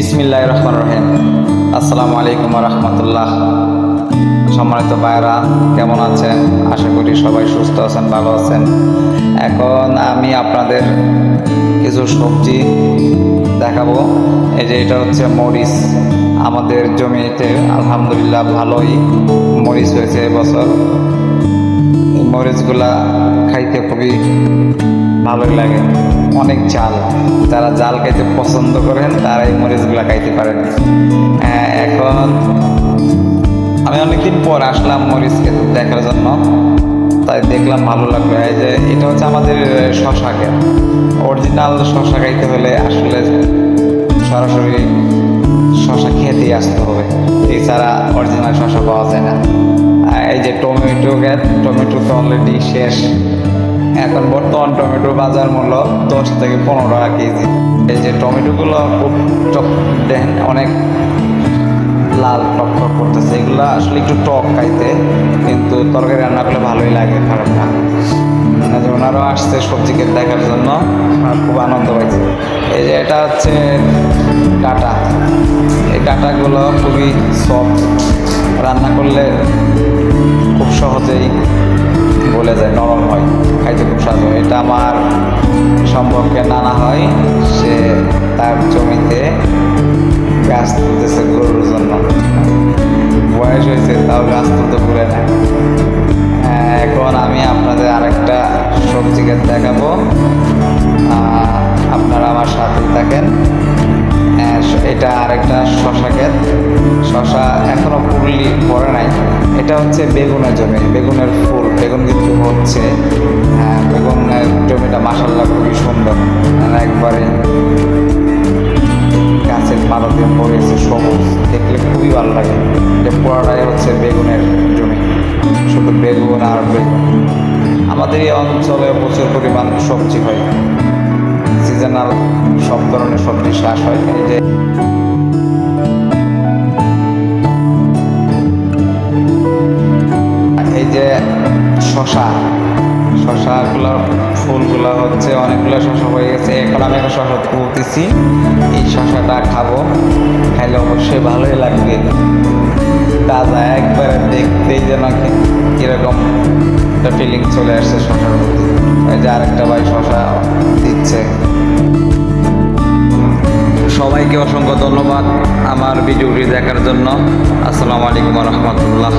বিসমিল্লাহ রহমান রহিম। আসসালামু আলাইকুম রহমতুল্লাহ। সম্মানিত ভাইরা কেমন আছেন? আশা করি সবাই সুস্থ আছেন, ভালো আছেন। এখন আমি আপনাদের কিছু সবজি দেখাবো। এই যে এটা হচ্ছে মরিচ। আমাদের জমিতে আলহামদুলিল্লাহ ভালোই মরিচ হয়েছে এবছর। মরিচগুলা খাইতে খুবই ভালোই লাগে। অনেক জাল যারা জাল খাইতে পছন্দ করেন তারা এই মরিচগুলা খাইতে পারেন। হ্যাঁ, এখন আমি অনেকদিন পর আসলাম মরিচ খেতে দেখার জন্য। তাই দেখলাম ভালো লাগল। এই যে এটা হচ্ছে আমাদের শশা ক্ষেত অরিজিনাল শশা খাইতে হলে আসলে সরাসরি শশা খেতেই আসতে হবে। এছাড়া অরিজিনাল শশা পাওয়া যায় না। এই যে টমেটো ক্ষেত টমেটো তো অলরেডি শেষ। এখন বর্তমান টমেটোর বাজার মূল্য দশ থেকে পনেরো টাকা কেজি। এই যে টমেটোগুলো খুব টক দেন অনেক লাল টক টক করতেছে। এগুলো আসলে একটু টক খাইতে, কিন্তু তরকারি রান্না করলে ভালোই লাগে, খারাপ না। না যে ওনারাও আসছে সবজিকে দেখার জন্য খুব আনন্দ পাইছে। এই যে এটা হচ্ছে ডাটা। এই ডাটাগুলো খুবই সফট রান্না করলে খুব সহজেই বলে যায় নরম হয় খাইতে খুব স্বাদ হয়। এটা আমার সম্পর্কে নানা হয়। সে তার জমিতে গাছ তুলতেছে গরুর জন্য। বয়স হয়েছে তাও গাছ তুলতে ভুলে না। হ্যাঁ, এখন আমি আপনাদের আরেকটা সবজি গাছ দেখাবো। আপনারা আমার সাথে থাকেন। হ্যাঁ, এটা আরেকটা শশা ক্ষেত শশা এখনও পুরলি পড়ে নাই। এটা হচ্ছে বেগুনের জমি বেগুনের ফুল। বেগুন কিন্তু হচ্ছে বেগুন জমিটা মাসাল্লাহ খুবই সুন্দর। মানে একবারে গাছের পাতাতে পড়েছে সবুজ। দেখলে খুবই ভালো লাগে যে পুরাটাই হচ্ছে বেগুনের জমি। শুধু বেগুন আর বেগুন। আমাদের এই অঞ্চলে প্রচুর পরিমাণ সবজি হয়। সিজনাল সব ধরনের সবজি চাষ হয়। এই যে এই যে শশা। শশাগুলো, ফুলগুলো হচ্ছে অনেকগুলো শশা হয়ে গেছে। এখন আমি একটা শশা তুলতেছি। এই শশাটা খাব। খাইলে অবশ্যই ভালোই লাগবে। তাজা একবারে দেখতেই যেন কীরকম একটা ফিলিং চলে আসছে শশার এই যে আরেকটা ভাই শশা দিচ্ছে। সবাইকে অসংখ্য ধন্যবাদ আমার ভিডিওটি দেখার জন্য। আসসালামু আলাইকুম রহমতুল্লাহ।